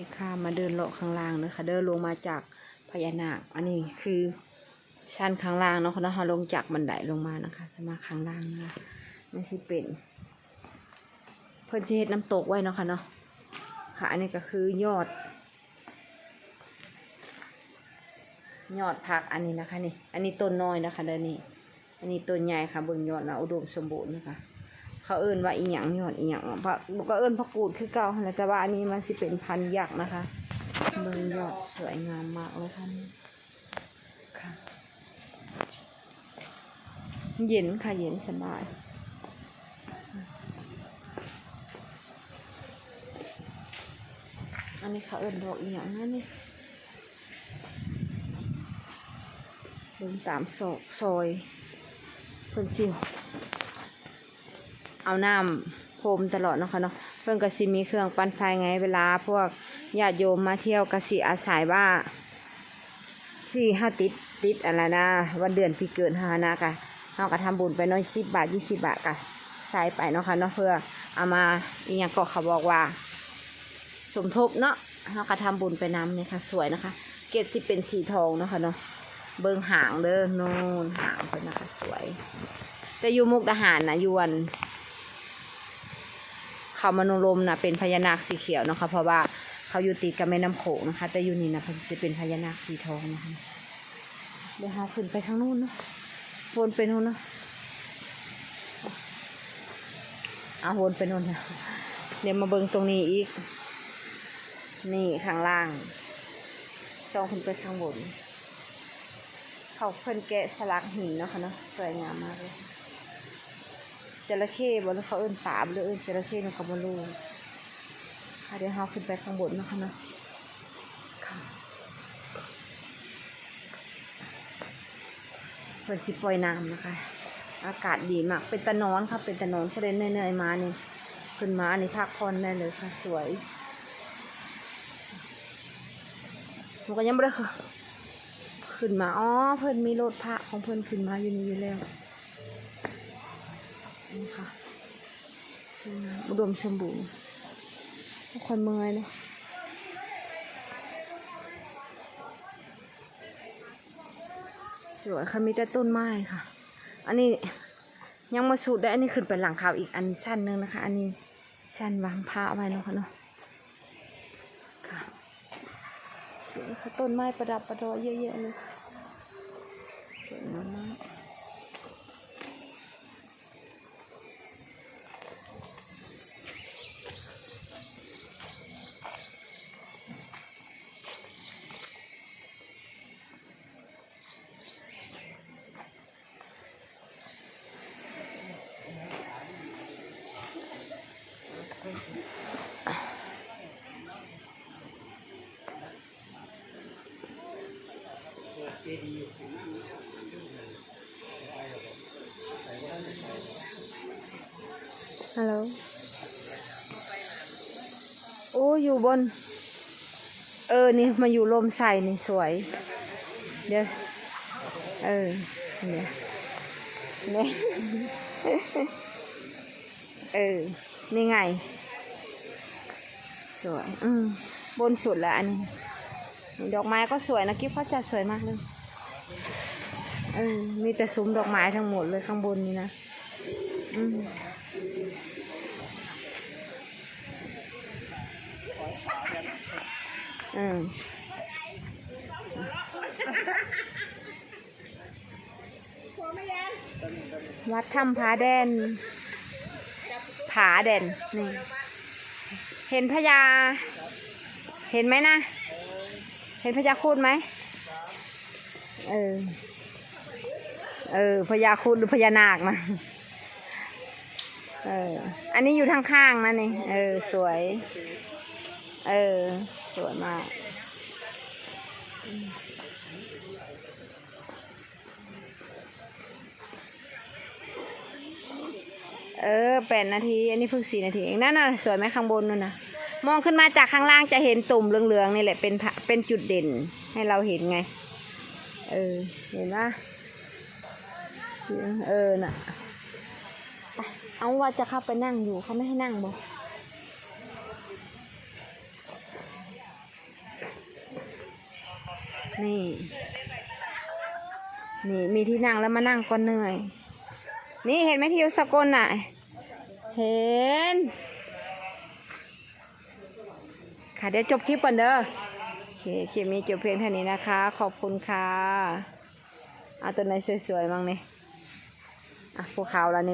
นี่ค่ะมาเดินเลาะข้างล่างเนอะคะเดินลงมาจากพญานาคอันนี้คือชั้นข้างล่างเนาะคะนะเราลงจากบันไดลงมานะคะจะมาข้างล่างนะคะนี่สิเป็น เพื่อนที่เฮ็ดน้ำตกไว้เนาะค่ะเนาะค่ะ อันนี้ก็คือยอด ยอดผักอันนี้นะคะนี่ อันนี้ต้นน้อยนะคะเดี๋ยวนี้ อันนี้ต้นใหญ่ค่ะเบิ่งยอดนะอุดมสมบูรณ์นะคะ เขาเอิ้นว่าอีหยังยอดอีหยังพระก็เอิ้นพระกูดคือเก่าหั่นแหละแต่ว่าอันนี้มันสิเป็นพันธุ์ยักษ์นะคะเบิ่งยอดสวยงามมากเลยค่ะนี่ค่ะ เย็นค่ะเย็นสบายอันนี้เขาเอิ้นดอกอีหยังนั่นนี่เดินตามซอกซอยเพิ่นสิ เอาน้ำพรมตลอดเนาะค่ะเนาะเพิ่นก็สิมีเครื่องปั่นไฟไงเวลา พวกญาติโยมมาเที่ยวก็สิอาศัยว่าสี่ห้าติดติดอะไรนะ วันเดือนปีเกิดหานะกะเฮาก็ทำบุญไปน้อยสิบบาทยี่สิบบาทกะใส่ไปเนาะค่ะเนาะเพื่อเอามาอีหยังก็เขาบอกว่า สมทบเนาะเราก็ทำบุญไปน้ำเนี่ยค่ะ สวยนะคะ เกศสิเป็นสีทองเนาะค่ะเนาะเบิงหางเด้อโน่นหางเป็นนะคะสวย แต่อยู่มุกดาหารนะยวน เขามโนรมนะเป็นพญานาคสีเขียวนะคะ เพราะว่าเขาอยู่ติดกับแม่น้ำโขงนะคะ แต่อยู่นี่นะจะเป็นพญานาคสีทองนะคะเดี๋ยวหาขึ้นไปทางนู้นนะวนไปนู้นนะเอาวนไปนู้นนะเดี๋ยวมาเบิงตรงนี้อีก นี่ข้างล่างจองขึ้นไปข้างบนเขาเพิ่นแกะสลักหินนะคะเนาะสวยงามมากเลย จระเข้บ่หรือเขาเอิ้นปลาบ่หรือเอิ้นจระเข้นาะเขาบ่รู้ค่ะเดี๋ยวเราขึ้นไปข้างบนนะคะเนาะเพิ่นสิปล่อยน้ำนะคะ อากาศดีมาก เป็นตะนอนค่ะ เป็นตะนอนเขาเล่เนื่อยๆมานี่ขึ้นมาอันนี้พักผ่อนได้เลยค่ะ สวยมันก็ยังไม่ได้ค่ะขึ้นมา อ๋อ เพิ่นมีรถพระของเพิ่นขึ้นมาอยู่นี่อยู่แล้ว นี่ค่ะสวยงามอุดมสมบูรณ์ทุกคนเมื่อยเลยสวยค่ะมีแต่ต้นไม้ค่ะ อันนี้ยังมาสูดได้อันนี้ขึ้นไปหลังเขาอีกอันชั้นหนึ่งนะคะ อันนี้ชั้นวางผ้าเอาไว้เนาะค่ะเนาะค่ะสวยค่ะต้นไม้ประดับประดอเยอะๆเลยสวยงามมาก ฮัลโหล โอ้อยู่บน เออ นี่มาอยู่ลมใส่นี่สวย เดี๋ยว เออ เนี่ยเนี่ยเออ นี่ไง สวย อืม บนสุดแล้วอันนี้ ดอกไม้ก็สวยนะกิ๊บเขาจัดสวยมากเลย ออมีแต่ซุ้มดอกไม้ทั้งหมดเลยข้างบนนี่นะอืมอืมวัดถ้ำผาแดน ผาแดนนี่ เห็นพญา เห็นไหมนะ เห็นพญาครุดไหม เออ เออพญาคุดหรือพญานาคนะเออ อันนี้อยู่ทางข้างนะนี่ เออ สวย เออ สวยมาก เออแปดนาที อันนี้เพิ่งสี่นาทีเองนั่นน่ะสวยไหมข้างบนนู่นน่ะมองขึ้นมาจากข้างล่างจะเห็นตุ่มเหลืองๆนี่แหละเป็นพะเป็นจุดเด่นให้เราเห็นไง เออ เห็นปะ เออน่ะเอาว่าจะเข้าไปนั่งอยู่เขาไม่ให้นั่งบอกนี่ นี่มีที่นั่งแล้วมานั่งก็เหนื่อย นี่เห็นไหมที่ยู่สกลน่ะ เห็น ค่ะเดี๋ยวจบคลิปก่อนเด้อโอเคคลิปนี้จบเพียงเท่านี้นะคะ ขอบคุณค่ะ เอาตัวไหนสวยๆมั่งนี่ อะภูเขาแล้วนี่